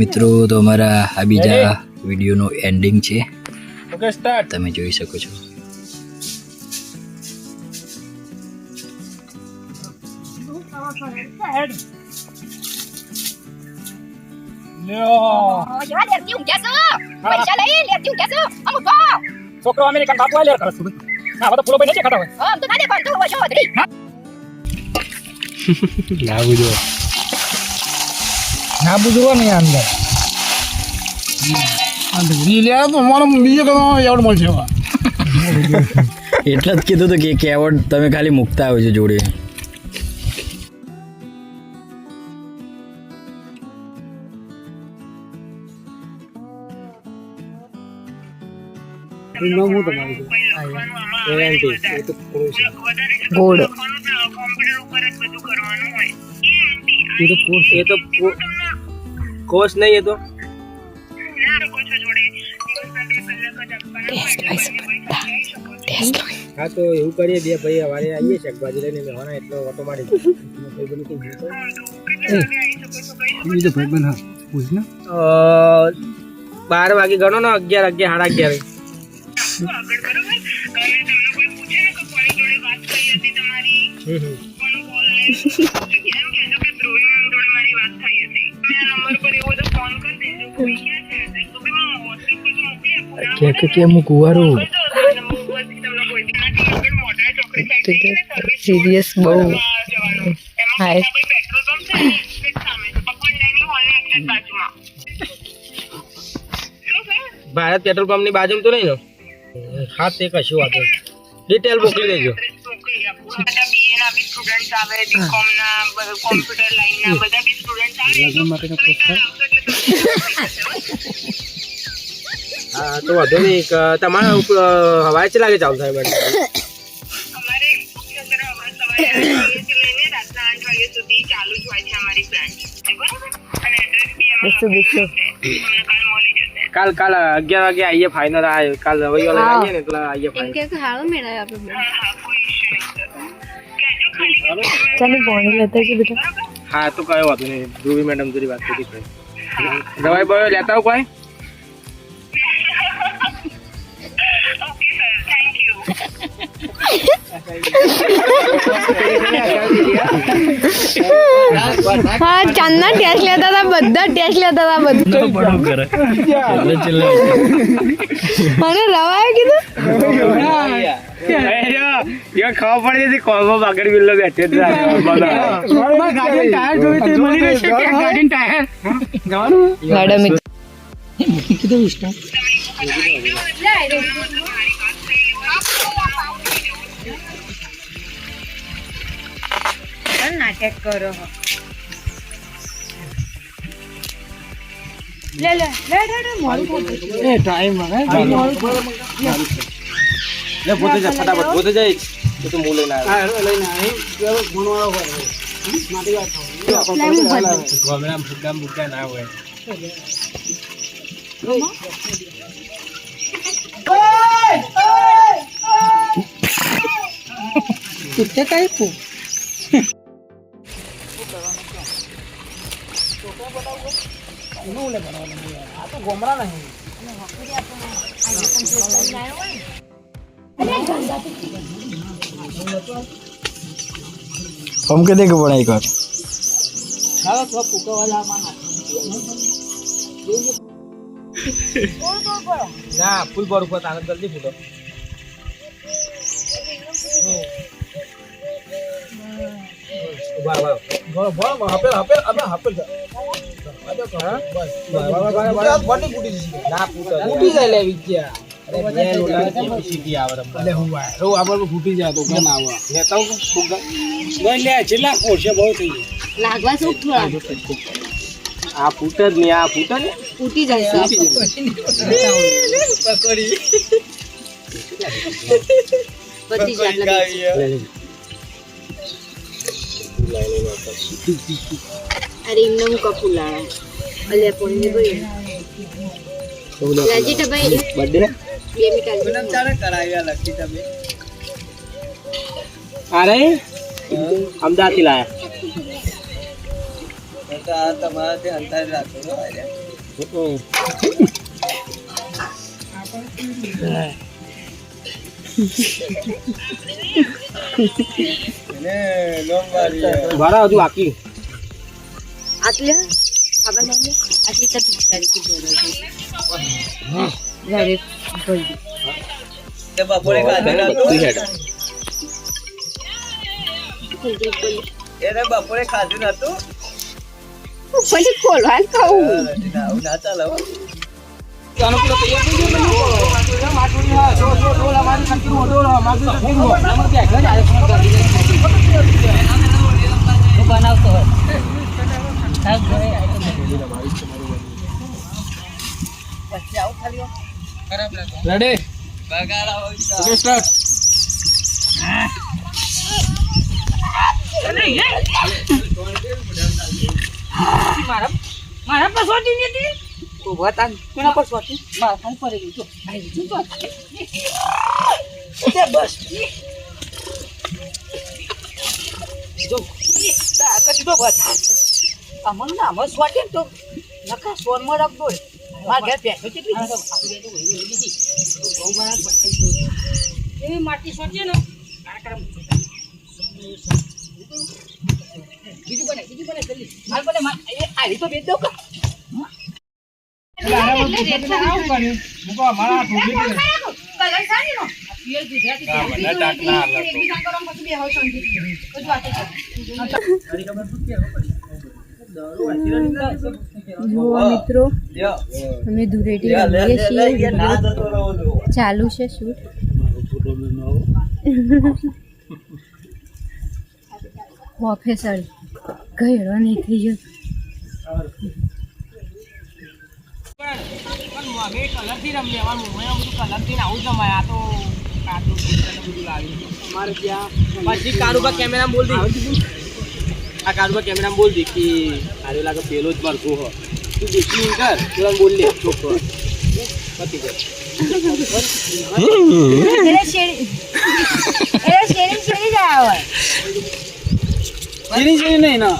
મિત્રો તો અમારા આ બીજા વિડીયોનો એન્ડિંગ છે. ઓકે સ્ટાર્ટ તમે જોઈ શકો છો. છોકરો અમેરિકન બાપુ આલે કરે હા હવે ફૂલો ભાઈ નથી ખાતા હોય. આમ તો નાદે પણ તું વજો દરી ના બુજવો નહીં અંદર. રીલ તો મારો બીજો કદો એવડ મળશે એટલે જ કીધું હતું કે એક એવોર્ડ તમે ખાલી મૂકતા આવ્યો છો? જોડે ગોળ. એ તો કોર્સ નહીં એ તો? હા તો એવું કરીએ બે ભાઈ અમારે આવીએ શાકભાજી લઈને મહેમાન એટલો ઓટો મારી બીજો ભાઈ બન હા પૂછ ને બાર વાગે ગણો ને અગિયાર અગિયાર સાડા અગિયાર. હમ હમ. કે કે કે હું કુવારો. સિરિયસ બહુ. હાય ભારત પેટ્રોલ પંપની બાજુમાં તો નહીં ને? હા તે કશું વાંધો ડિટેલ મોકલી દેજો. હા તો વાંધો નહીં ક- તમારા ઉપર, અ, હવાઈ છે ચાલુ થાય બેસો કાલ કાલ અગિયાર વાગે આવીએ ફાઇનલ આવે કાલ રવિવારે હા. આવીએ ને એટલે આવીએ final. ચાલો પાણી લેતા છે બેટા હા, તો કયો વાંધો નહીં. ધ્રુવી મેડમ જોડી વાત કરી દવાઈ બવાઈ લેતા આવું કોઈ? હા ચાંદના ટેસ્ટ લેતા હતા બધા ટેસ્ટ લેતા હતા બધા મને રવાય કીધું ખબર પડી હતી કોલમો બાગડ બિલ્લો બેઠે ગાડી ટાયર નાટક કરો લે લે લે લે મોડું એ ટાઈમ લે પોતે જા ફટાફટ પોતે જાય તો તો હું ના હા લઈને આવી ગુણવાળો હોય માટી વાત ગોમડા ભૂકા ભૂકા ના હોય. પુસ્તક આપ્યું? હમ કે દેખ બના એક વાર હવે તો પુકવાલા માં ના ફૂલ પર ઉપર તાકાત જલ્દી ફૂટો. ઊભા ઊભા બોલો બોલો હપેલ હપેલ અમે હપેલ બોડી ફૂટી જશે. ના ફૂટો ફૂટી જાય લે વિદ્યા. અરે બે કેપેસિટી આવે રમવા અલે હું ભાઈ રો આપણે ફૂટી જાય તો કેમ આવે લેતા હું ફૂગા લઈ લે છેલ્લા કોર્સે બહુ થઈ લાગવા શું થોડા આ ફૂટ જ ઉઠી જાય છે અરે એમને હજુ કપૂર લાવ્યા અલે પોણી આટલી તો અમદાવાદથી લાયા વાળા હજુ બાકી પછી ખોલવા કહું આનો પેલો તૈયાર થઈ ગયો પેલું? માથુરી હા જો જો ડોલ અમારી કંટીનું ડોલ માથું કંટીનું આમાં ત્યાં ઘર આવે ફોન કરી હું બનાવતો હોય રેડી ઓકે સ્ટાર્ટ મારા પર સોટી નથી ઊભા તા કોના પર સોટી મારા ખાલી પડી ગઈ જો આઈ ગઈ તો તે બસ. જો તા કદી તો બસ. અમન ના અમન સોટી ને તો નકા સોનમાં રાખતો માર ઘર પેસો કેટલી એવી માટી સોચે ને. આ બીજું બને બીજું બને જલ્દી. માર બને આલી તો બેચ દઉં કા? મિત્રો અમે ધૂળેટી રમીએ છીએ. ચાલુ છે શૂટ. પ્રોફેસર ગયો નહીં થઈ ગયો. પછી કારુબા કેમેરા બોલ દી આ કારુબા કેમેરા બોલ દી કે આરે લાગે પેલો જ ભરતો હો તું દેખી કર તું બોલ લે ચોખ્ખો પતી ગયો શેરી શેરી શેરી જ આવ્યા ચીરી ચીરી નહીં ના.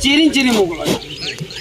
ચીરી ચીરી મોકલો.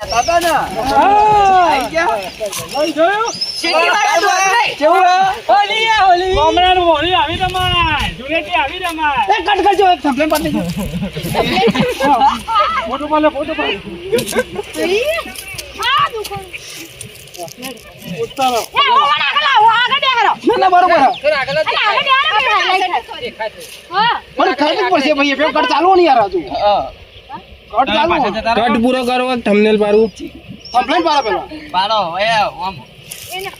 ના આ કટ કરજો કમ્પ્લેન પાડી ફોટો પાડે ફોટો પાડે. દુકાન ઉતારો. એ આગળ ના ના બરોબર. આગળ હા. પણ ખાઈ પડશે ભાઈ એ ચાલુ નહીં યાર હજુ. કટ પૂરો કરો થંબનેલ પાડું કમ્પ્લેન પાડો પેલા એના.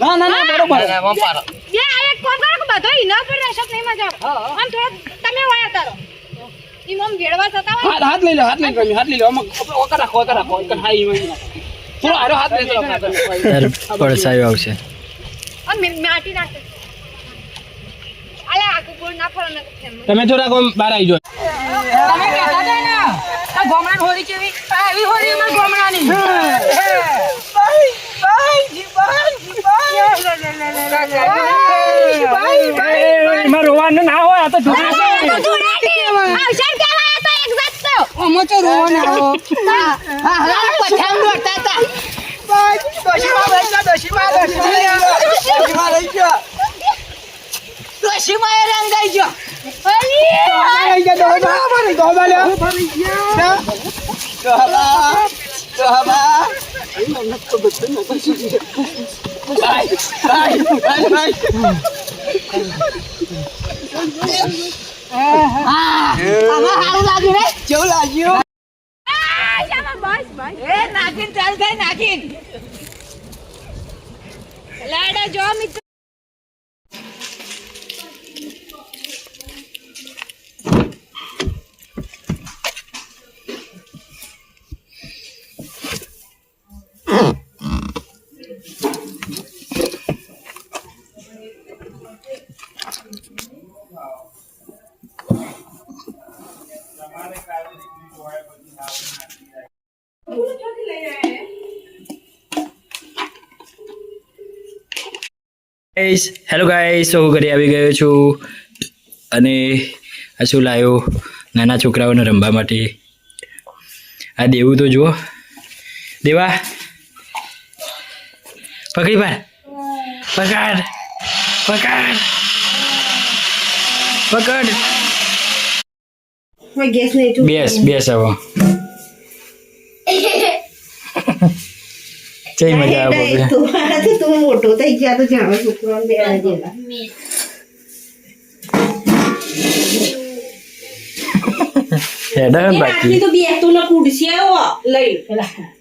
ના ના ના બરોબર બે આ એક કોમ કરો કે બધો ઈનો પર રહેશો નહીં મજા આમ થોડો તમે વાયા હોય. હાથ હાથ લઈ લો હાથ લઈ લો હાથ લઈ લો આમાં આપણે રાખો ઓકર રાખો ઓકર હા ઈ થોડો હારો હાથ લઈ લો આપણે. પડસાયો આવશે. આ માટી નાખે. અલે આખું બોલ ના ફરો તમે થોડાક આમ બહાર આવી તમે ને આ ગોમડાની હોળી કેવી? આ એવી હોળી અમારી ગોમડાની. એમાં રોવાનું ના હોય આ તો ધૂળેટી આવશે કહેવાય તો એક જાત તો આમાં તો રોવાનું આવો હા હા પઠાણ દોડતા હતા આમાં સારું લાગ્યું રે કેવું લાગ્યું બસ બસ એ નાખીને ચાલ થાય નાખીને લેડો જો મિત્રો. ગાઈસ હેલો ગાઈસ હું ઘરે આવી ગયો છું. અને આ શું લાવ્યો નાના છોકરાઓને રમવા માટે. આ દેવું તો જુઓ. દેવા. પકડી પાડ. પકડ. પકડ. પકડ. બેસ બેસ હવે જય મજા આવે. તું મોટો થઈ ગયા તો જાણો છોકરો બે જેલા હેડા બાકી. તો બે તું ને કુડશે લઈ પેલા.